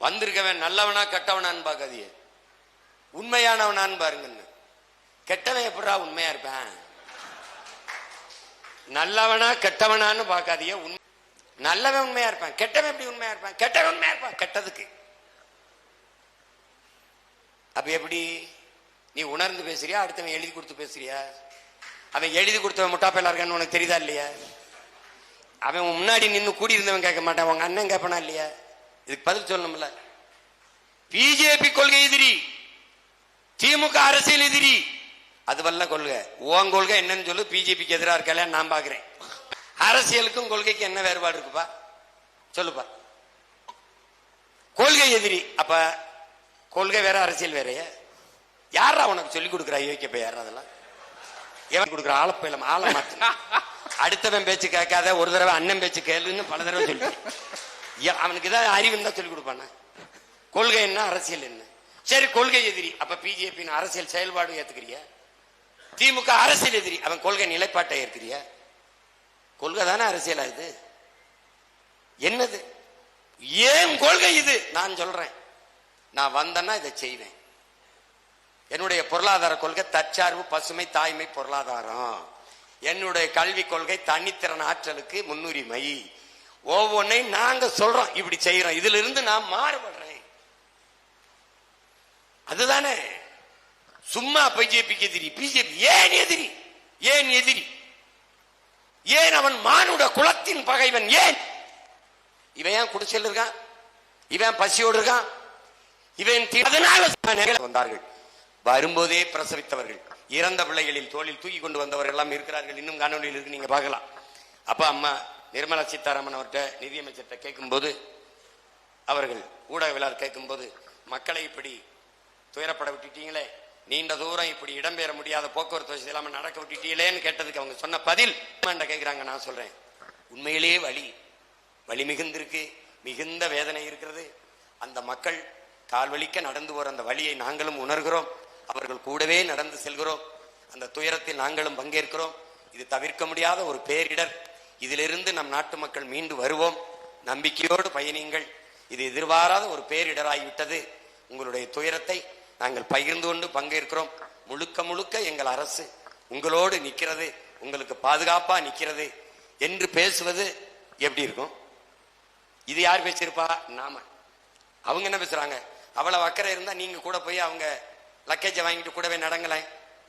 வந்திருக்கவன் நல்லவனா கெட்டவனான்னு பார்க்காதியே உண்மையானவனான்னு பாருங்கன்னு கெட்டவன் எப்படா உண்மையா இருப்பேன்? நல்லவனா கெட்டவனான்னு பார்க்காதீங்க. உண்மை நல்லவன் உண்மையா இருப்பான். கெட்டவன் எப்படி உண்மையா இருப்பான்? கெட்டவன் உண்மையா இருப்பான். கெட்டதுக்கு. அப்ப எப்படி? நீ உணர்ந்து பேசுறியா? அடுத்தவன் எழுதி கொடுத்து பேசுறியா? அவன் எழுதி கொடுத்தவன் முட்டாப்பையில இருக்கான்னு உனக்கு தெரியுதா இல்லையா? அவன் முன்னாடி நின்று கூடி இருந்தவன் கேட்க மாட்டான். உங்க அண்ணன் கேட்பனா இல்லையா? இதுக்கு பதில் சொல்லணும்ல. பிஜேபி கொள்கை எதிரி திமுக அரசியல் எதிரி. அது வல்ல கொள்கை. உன் கொள்கை என்னன்னு சொல்லு பிஜேபிக்கு எதிராக இருக்கல நான் பாக்குறேன். அரசியலுக்கும் கொள்கைக்கு என்ன வேறுபாடு இருக்குப்பா? சொல்லுப்பா. கொள்கை எதிரி. அப்ப கொள்கை வேற அரசியல் வேறைய. யாரா உனக்கு சொல்லி கொடுக்குறா? யோக்கியப்ப யாரா அதெல்லாம்? எவன் கொடுக்குற ஆளப்பையில ஆள மாட்டேன் அடுத்தவன் பேச்சு கேட்காத ஒரு தடவை அண்ணன் பேச்சு கேளுன்னு பல தடவை சொல்லி அவனுக்கு ஏதாவது அறிவு தான் சொல்லி கொடுப்பான? கொள்கை என்ன அரசியல் என்ன? சரி கொள்கை எதிரி. அப்ப பிஜேபி அரசியல் செயல்பாடு ஏத்துக்கிறியா? திமுக அரசியல் எதிரி. அவன் கொள்கை நிலைப்பாட்டை ஏற்கிறியா கொள்கை தானே அரசியலா இது? என்னது? ஏன் கொள்கை இது? நான் சொல்றேன். நான் வந்தேன்னா இதை செய்வேன். என்னுடைய பொருளாதார கொள்கை தற்சார்பு பசுமை தாய்மை பொருளாதாரம். என்னுடைய கல்வி கொள்கை தனித்திறன் ஆற்றலுக்கு முன்னுரிமை. ஒவ்வொன்றையும் நாங்க சொல்றோம். இப்படி செய்யறோம் இதுல இருந்து நான் மாறுபடுறேன். அதுதானே. சும்மா பிஜேபிக்கு எதிரி. பிஜேபி ஏன் எதிரி? ஏன் எதிரி? ஏன் அவன் மானுட குலத்தின் பகைவன்? ஏன்? இவன் ஏன் குடிச்சல் இருக்கான்? இவன் பசியோடு இருக்கான்? இவன் அதனால வந்தார்கள். வரும்போதே பிரசவித்தவர்கள். இறந்த பிள்ளைகளின் தோளில் தூக்கி கொண்டு வந்தவர்கள் எல்லாம் இருக்கிறார்கள். இன்னும் காணொலியில் இருக்கு. நீங்க பார்க்கலாம். அப்ப அம்மா நிர்மலா சீதாராமன் அவர்கிட்ட நிதியமைச்சர்கிட்ட கேட்கும்போது அவர்கள் ஊடகவியலாளர் கேட்கும்போது மக்களை இப்படி துயரப்பட விட்டுட்டீங்களே? நீண்ட தூரம் இப்படி இடம்பெற முடியாத போக்குவரத்து வசதி இல்லாமல் நடக்க விட்டுட்டீங்களேன்னு கேட்டதுக்கு அவங்க சொன்ன பதில் கேட்குறாங்க நான் சொல்கிறேன் உண்மையிலேயே வழி வலி மிகுந்திருக்கு மிகுந்த வேதனை இருக்கிறது. அந்த மக்கள் கால்வழிக்க நடந்து போகிற அந்த வழியை நாங்களும் உணர்கிறோம். அவர்கள் கூடவே நடந்து செல்கிறோம். அந்த துயரத்தில் நாங்களும் பங்கேற்கிறோம். இது தவிர்க்க முடியாத ஒரு பேரிடர். இதிலிருந்து நம் நாட்டு மக்கள் மீண்டு வருவோம். நம்பிக்கையோடு பயணியுங்கள். இது எதிர்பாராத ஒரு பேரிடராகிவிட்டது. உங்களுடைய துயரத்தை நாங்கள் பகிர்ந்து கொண்டு பங்கேற்கிறோம். முழுக்க முழுக்க எங்கள் அரசு உங்களோடு நிற்கிறது. உங்களுக்கு பாதுகாப்பா நிற்கிறது. என்று பேசுவது எப்படி இருக்கும்? இது யார் பேசியிருப்பா? நாம. அவங்க என்ன பேசுறாங்க? அவ்வளவு அக்கறை இருந்தா நீங்க கூட போய் அவங்க லக்கேஜை வாங்கிட்டு கூடவே நடங்களேன்.